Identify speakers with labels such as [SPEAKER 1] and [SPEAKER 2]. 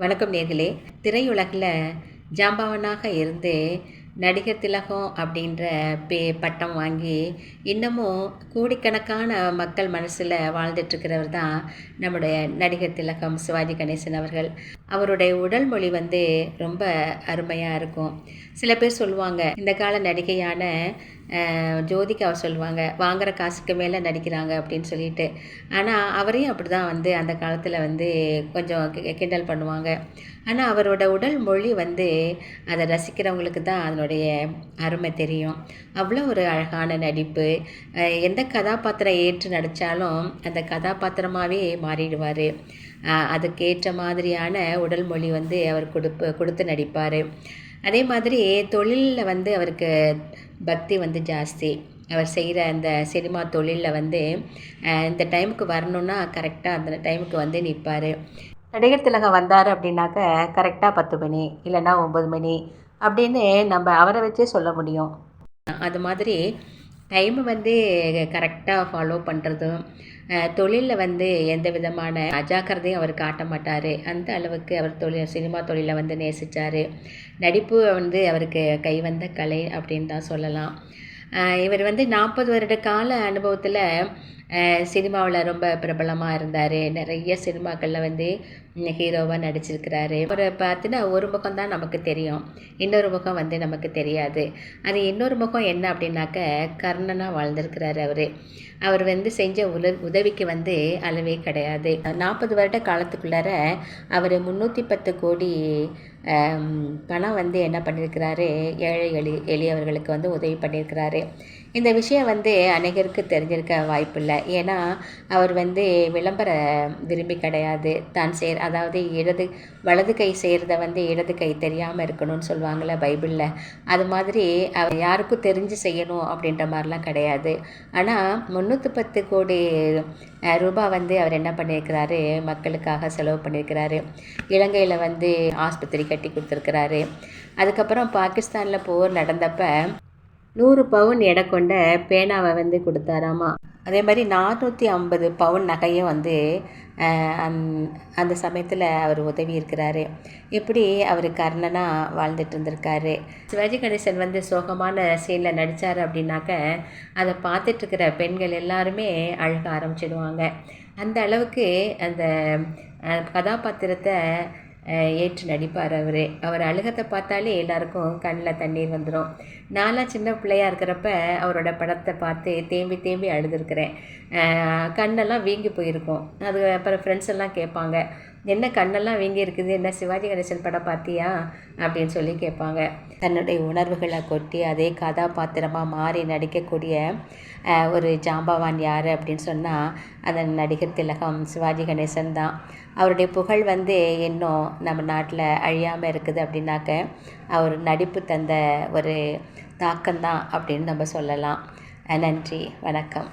[SPEAKER 1] வணக்கம் நேர்களே. திரையுலகில் ஜாம்பவனாக இருந்து நடிகர் திலகம் அப்படின்ற பே பட்டம் வாங்கி இன்னமும் கோடிக்கணக்கான மக்கள் மனசில் வாழ்ந்துட்டுருக்கிறவர் தான் நம்முடைய நடிகர் திலகம் சிவாஜி கணேசன் அவர்கள். அவருடைய உடல் மொழி வந்து ரொம்ப அருமையாக இருக்கும். சில பேர் சொல்லுவாங்க இந்த கால நடிகையான ஜோதிகாவை சொல்லுவாங்க வாங்குற காசுக்கு மேலே நடிக்கிறாங்க அப்படின்னு சொல்லிட்டு. ஆனால் அவரையும் அப்படி தான் வந்து அந்த காலத்தில் வந்து கொஞ்சம் கி- கிண்டல் பண்ணுவாங்க. ஆனால் அவரோட உடல் மொழி வந்து அதை ரசிக்கிறவங்களுக்கு தான் அதனுடைய அருமை தெரியும். அவ்வளோ ஒரு அழகான நடிப்பு. எந்த கதாபாத்திரம் ஏற்று நடித்தாலும் அந்த கதாபாத்திரமாகவே மாறிடுவார். அதுக்கேற்ற மாதிரியான உடல் மொழி வந்து அவர் கொடுப்பு கொடுத்து நடிப்பார். அதே மாதிரி தொழிலில் வந்து அவருக்கு பக்தி வந்து ஜாஸ்தி. அவர் செய்கிற அந்த சினிமா தொழிலில் வந்து இந்த டைமுக்கு வரணும்னா கரெக்டாக அந்த டைமுக்கு வந்து நிற்பார் நடிகர் திலகம் வந்தார் அப்படின்னாக்க கரெக்டாக பத்து மணி இல்லைன்னா ஒம்பது மணி அப்படின்னு நம்ம அவரை வச்சே சொல்ல முடியும். அது மாதிரி டைமை வந்து கரெக்டாக ஃபாலோ பண்ணுறதும் தொழிலில் வந்து எந்த விதமான அஜாக்கிரதையும் அவர் காட்ட மாட்டார். அந்த அளவுக்கு அவர் தொழில் சினிமா தொழிலை வந்து நேசித்தார் நடிப்பு வந்து அவருக்கு கைவந்த கலை அப்படின்னு தான் சொல்லலாம். இவர் வந்து நாற்பது வருட கால அனுபவத்தில் சினிமாவில் ரொம்ப பிரபலமாக இருந்தார். நிறைய சினிமாக்களில் வந்து ஹீரோவாக நடிச்சிருக்கிறாரு. அவரை பார்த்தினா ஒரு முகம் தான் நமக்கு தெரியும். இன்னொரு முகம் வந்து நமக்கு தெரியாது. அது இன்னொரு முகம் என்ன அப்படின்னாக்க கர்ணனாக வாழ்ந்திருக்கிறாரு அவர். அவர் வந்து செஞ்ச உல உதவிக்கு வந்து அளவே கிடையாது. நாற்பது வருட காலத்துக்குள்ளார அவர் முந்நூற்றி பத்து கோடி பணம் வந்து என்ன பண்ணியிருக்கிறாரு? ஏழை எளி எளியவர்களுக்கு வந்து உதவி பண்ணியிருக்கிறாரு. இந்த விஷயம் வந்து அநேகருக்கு தெரிஞ்சிருக்க வாய்ப்பில்லை. ஏன்னா அவர் வந்து விளம்பர விரும்பி கிடையாது. தான் செய்கிற அதாவது இடது வலது கை செய்கிறத வந்து இடது கை தெரியாமல் இருக்கணும்னு சொல்லுவாங்கள்ல பைபிளில். அது மாதிரி அவர் யாருக்கும் தெரிஞ்சு செய்யணும் அப்படின்ற மாதிரிலாம் கிடையாது. ஆனால் முந்நூற்றி பத்து கோடி ரூபா ரூபாய் வந்து அவர் என்ன பண்ணியிருக்கிறாரு? மக்களுக்காக செலவு பண்ணியிருக்கிறாரு. இலங்கையில் வந்து ஆஸ்பத்திரி கட்டி கொடுத்துருக்கிறாரு. அதுக்கப்புறம் பாகிஸ்தானில் போர் நடந்தப்போ நூறு பவுன் எடை கொண்ட பேனாவை வந்து கொடுத்தாராமா. அதே மாதிரி நானூற்றி ஐம்பது பவுன் நகையும் வந்து அந்த- சமயத்தில் அவர் உதவி இருக்கிறாரு. இப்படி அவர் கர்ணனாக வாழ்ந்துட்டு இருந்திருக்காரு. சிவாஜி கணேசன் வந்து சோகமான சீனில் நடித்தார் அப்படின்னாக்க அதை பார்த்துட்ருக்கிற பெண்கள் எல்லாருமே அழுக ஆரம்பிச்சிடுவாங்க. அந்த அளவுக்கு அந்த கதாபாத்திரத்தை ஏற்று நடிப்பார் அவர். அவர் அழுகத்தை பார்த்தாலே எல்லாருக்கும் கண்ணில் தண்ணீர் வந்துடும் நான்லாம் சின்ன பிள்ளையா இருக்கிறப்ப அவரோட படத்தை பார்த்து தேம்பி தேம்பி அழுதுருக்கிறேன். கண்ணெல்லாம் வீங்கி போயிருக்கும். அது அப்புறம் ஃப்ரெண்ட்ஸ் எல்லாம் கேட்பாங்க என்ன கண்ணெல்லாம் வீங்கி இருக்குது என்ன சிவாஜி கணேசன் படம் பார்த்தியா? அப்படின்னு சொல்லி கேட்பாங்க. தன்னுடைய உணர்வுகளை கொட்டி அதே கதாபாத்திரமாக மாறி நடிக்கக்கூடிய ஒரு ஜாம்பவான் யார் அப்படின்னு சொன்னால் அந்த நடிகர் திலகம் சிவாஜி கணேசன் தான். அவருடைய புகழ் வந்து இன்னும் நம்ம நாட்டில் அழியாமல் இருக்குது அப்படின்னாக்க அவர் நடிப்பு தந்த ஒரு தாக்கம்தான் அப்படின்னு நம்ம சொல்லலாம். நன்றி. வணக்கம்.